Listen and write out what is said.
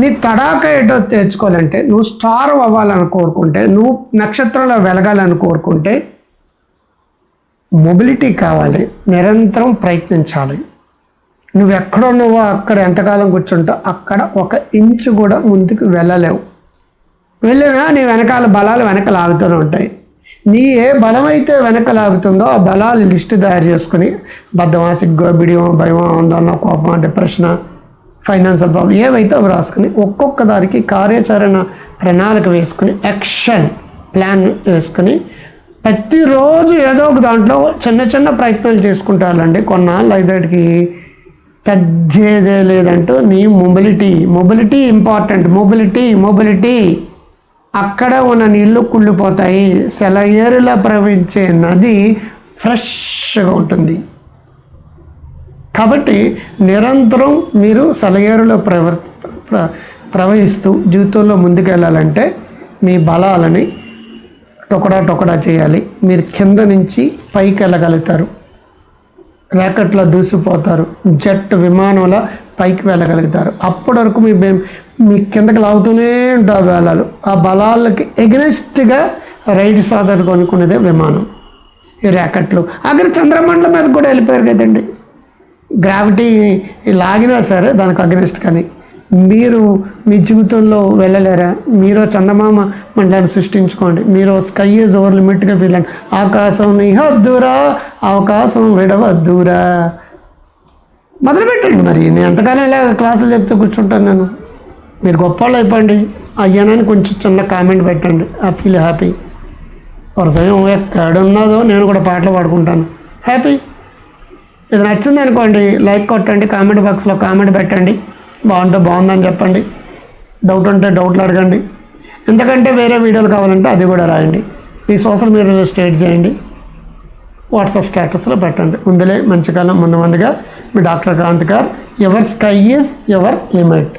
నీ తడాక ఏటో తెచ్చుకోవాలంటే నువ్వు స్టార్ అవ్వాలని కోరుకుంటే నువ్వు నక్షత్రంలో వెలగాలని కోరుకుంటే మొబిలిటీ కావాలి నిరంతరం ప్రయత్నించాలి. నువ్వు ఎక్కడ నువ్వు అక్కడ ఎంతకాలం కూర్చుంటో అక్కడ ఒక ఇంచు కూడా ముందుకు వెళ్ళలేవు. వెళ్ళినా నీ వెనకాల బలాలు వెనక లాగుతూనే ఉంటాయి. నీ ఏ బలం అయితే వెనక లాగుతుందో ఆ బలాలు లిస్టు తయారు చేసుకుని బద్దమా సిగ్గు బిడియమో భయమో ఆందోళన కోపమా డిప్రెషనా ఫైనాన్షియల్ ప్రాబ్లం ఏవైతే అవి రాసుకుని ఒక్కొక్క దానికి కార్యాచరణ ప్రణాళిక వేసుకుని యాక్షన్ ప్లాన్ వేసుకుని ప్రతిరోజు ఏదో ఒక దాంట్లో చిన్న చిన్న ప్రయత్నాలు చేసుకుంటారండి కొన్నాళ్ళు ఐదేటికి తగ్గేదే లేదంటూ నీ mobility mobility important mobility mobility. అక్కడ ఉన్న నీళ్ళు కుళ్ళిపోతాయి. సెలయేరులా ప్రవహించే నది ఫ్రెష్గా ఉంటుంది. కాబట్టి నిరంతరం మీరు సలగేరులో ప్రవర్ ప్ర- ప్రవహిస్తూ జీవితంలో ముందుకెళ్ళాలంటే మీ బలాలని టొకడా టొకడా చేయాలి. మీరు కింద నుంచి పైకి వెళ్ళగలుగుతారు ర్యాకెట్లో దూసిపోతారు జెట్ విమానంలో పైకి వెళ్ళగలుగుతారు. అప్పటి వరకు మీ మీ కిందకి లాగుతూనే ఉంటారు ఆ బలాలు. ఆ బలాలకి ఎగ్నెస్ట్గా రైడ్ సాధన కొనుక్కునేదే విమానం. ఈ ర్యాకెట్లు అక్కడ చంద్రమండలం మీద కూడా వెళ్ళిపోయారు కదండి. గ్రావిటీ లాగినా సరే దానికి అగ్నెస్ట్ కానీ మీరు మీ జీవితంలో వెళ్ళలేరా? మీరు చందమామ మండలాన్ని సృష్టించుకోండి. మీరు స్కై ఈజ్ ఓవర్ లిమిట్గా ఫీల్ అండి. ఆకాశం నిహద్దురా అవకాశం విడవద్దురా. మొదలుపెట్టండి మరి. నేను ఎంతకాలం ఇలా క్లాసులు చెప్తూ కూర్చుంటాను నేను. మీరు గొప్పవాళ్ళు అయిపోండి. అయ్యానని కొంచెం చిన్న కామెంట్ పెట్టండి. ఐ ఫీల్ హ్యాపీ హృదయం ఎక్కడున్నదో నేను కూడా పాటలు పాడుకుంటాను. హ్యాపీ ఇది నచ్చింది అనుకోండి లైక్ కొట్టండి కామెంట్ బాక్స్లో కామెంట్ పెట్టండి. బాగుంటే బాగుందని చెప్పండి. డౌట్ ఉంటే డౌట్లు అడగండి. ఎందుకంటే వేరే వీడియోలు కావాలంటే అది కూడా రాయండి. మీ సోషల్ మీడియాలో స్టేట్ చేయండి. వాట్సాప్ స్టేటస్లో పెట్టండి. ముందులే మంచి కాలం ముందు ముందుగా. మీ డాక్టర్ కాంత్ గారు ever sky is ever limit